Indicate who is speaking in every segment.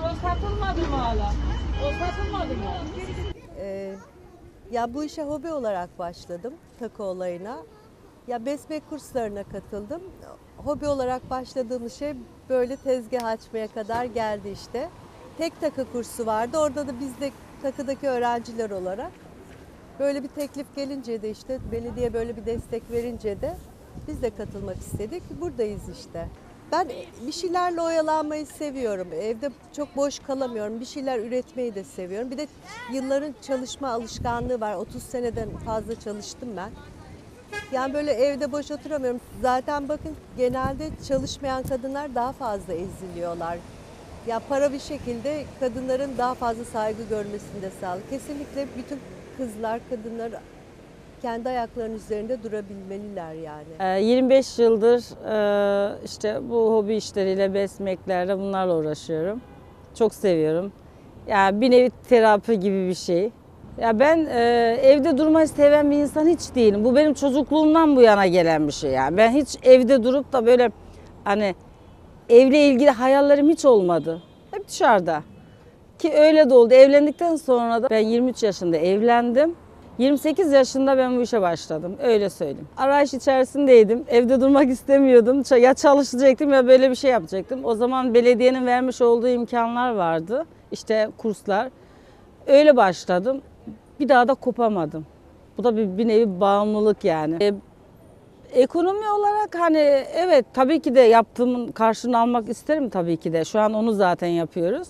Speaker 1: O satılmadı mı hala? O satılmadı mı?
Speaker 2: Ee, ya bu işe hobi olarak başladım takı olayına. Ya besmek kurslarına katıldım. Hobi olarak başladığım şey böyle tezgah açmaya kadar geldi işte. Tek takı kursu vardı. Orada da biz de takıdaki öğrenciler olarak böyle bir teklif gelince de işte belediye böyle bir destek verince de biz de katılmak istedik. Buradayız işte. Ben bir şeylerle oyalanmayı seviyorum. Evde çok boş kalamıyorum. Bir şeyler üretmeyi de seviyorum. Bir de yılların çalışma alışkanlığı var. 30 seneden fazla çalıştım ben. Yani böyle evde boş oturamıyorum. Zaten bakın genelde çalışmayan kadınlar daha fazla eziliyorlar. Ya para bir şekilde kadınların daha fazla saygı görmesini de sağlıyor. Kesinlikle bütün kızlar, kadınlar kendi ayaklarının üzerinde durabilmeliler yani.
Speaker 3: Ee, 25 yıldır e, işte bu hobi işleriyle, besmeklerle bunlarla uğraşıyorum. Çok seviyorum. Yani bir nevi terapi gibi bir şey. Ya ben e, evde durmayı seven bir insan hiç değilim. Bu benim çocukluğumdan bu yana gelen bir şey. Yani ben hiç evde durup da böyle hani evle ilgili hayallerim hiç olmadı. Hep dışarıda. Ki öyle de oldu. Evlendikten sonra da ben 23 yaşında evlendim. 28 yaşında ben bu işe başladım. Öyle söyleyeyim. Arayış içerisindeydim. Evde durmak istemiyordum. Ya çalışacaktım ya böyle bir şey yapacaktım. O zaman belediyenin vermiş olduğu imkanlar vardı. İşte kurslar. Öyle başladım. Bir daha da kopamadım. Bu da bir, bir nevi bağımlılık yani. E, Ekonomi olarak hani evet tabii ki de yaptığımın karşılığını almak isterim tabii ki de. Şu an onu zaten yapıyoruz.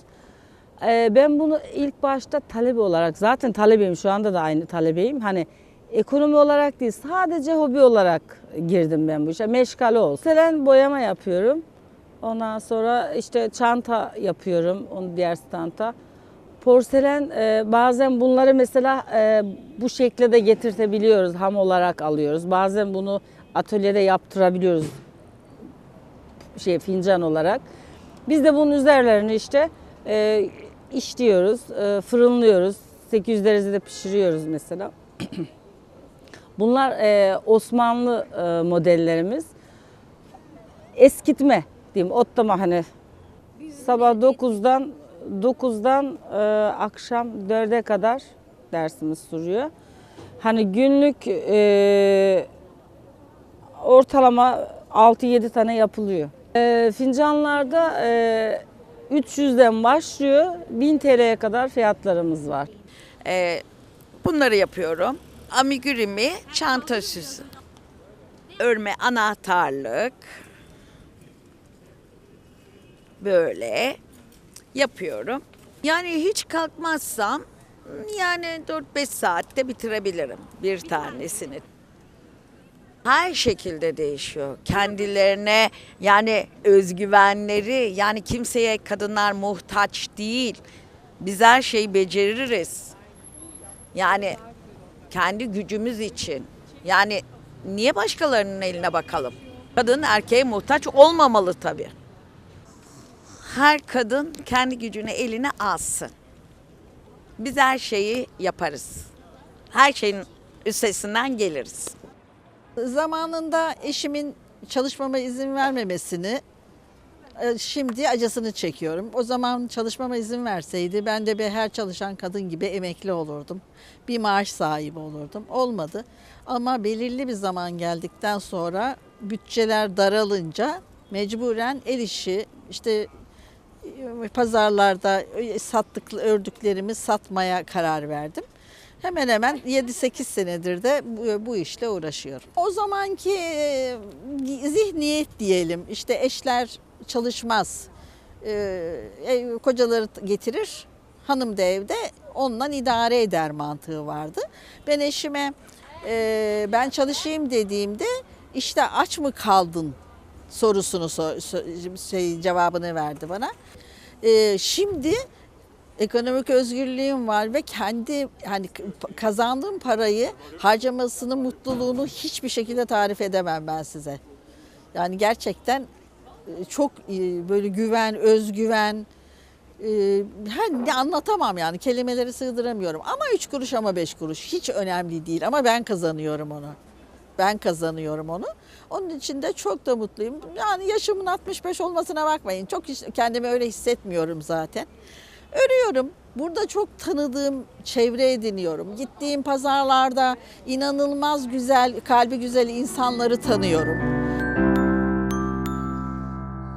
Speaker 3: Ee, Ben bunu ilk başta talebe olarak zaten talebeyim şu anda da aynı talebeyim. Hani ekonomi olarak değil sadece hobi olarak girdim ben bu işe. Meşgale olsun. Mesela boyama yapıyorum. Ondan sonra işte çanta yapıyorum onun diğer standa. Porselen e, bazen bunları mesela e, bu şekle de getirtebiliyoruz. Ham olarak alıyoruz. Bazen bunu atölyede yaptırabiliyoruz. Şey fincan olarak. Biz de bunun üzerlerini işte e, işliyoruz, e, fırınlıyoruz. 800 derecede pişiriyoruz mesela. Bunlar e, Osmanlı e, modellerimiz. Eskitme diyeyim, otlama hani sabah 9'dan 9'dan e, akşam 4'e kadar dersimiz sürüyor. Hani günlük e, ortalama 6-7 tane yapılıyor. E, fincanlarda e, 300'den başlıyor 1000 TL'ye kadar fiyatlarımız var.
Speaker 4: Ee, bunları yapıyorum. Amigurumi, çanta süsü. Örme anahtarlık. Böyle yapıyorum. Yani hiç kalkmazsam yani 4-5 saatte bitirebilirim bir tanesini. Her şekilde değişiyor. Kendilerine yani özgüvenleri yani kimseye kadınlar muhtaç değil. Biz her şeyi beceririz. Yani kendi gücümüz için. Yani niye başkalarının eline bakalım? Kadın erkeğe muhtaç olmamalı tabii. Her kadın kendi gücünü eline alsın. Biz her şeyi yaparız. Her şeyin üstesinden geliriz.
Speaker 5: Zamanında eşimin çalışmama izin vermemesini e, şimdi acısını çekiyorum. O zaman çalışmama izin verseydi ben de bir her çalışan kadın gibi emekli olurdum. Bir maaş sahibi olurdum. Olmadı. Ama belirli bir zaman geldikten sonra bütçeler daralınca mecburen el işi işte e, pazarlarda e, sattık ördüklerimi satmaya karar verdim. Hemen hemen 7-8 senedir de bu, bu işle uğraşıyorum. O zamanki e, zihniyet diyelim işte eşler çalışmaz. E, ev- kocaları getirir, hanım da evde ondan idare eder mantığı vardı. Ben eşime e, ben çalışayım dediğimde işte aç mı kaldın sorusunu so- so- şey, cevabını verdi bana. E, şimdi ekonomik özgürlüğüm var ve kendi hani kazandığım parayı harcamasının mutluluğunu hiçbir şekilde tarif edemem ben size. Yani gerçekten e, çok e, böyle güven, özgüven e, her ne anlatamam yani kelimeleri sığdıramıyorum. Ama üç kuruş ama beş kuruş hiç önemli değil ama ben kazanıyorum onu. Ben kazanıyorum onu. Onun için de çok da mutluyum. Yani yaşımın 65 olmasına bakmayın. Çok kendimi öyle hissetmiyorum zaten. Örüyorum. Burada çok tanıdığım çevre ediniyorum. Gittiğim pazarlarda inanılmaz güzel, kalbi güzel insanları tanıyorum.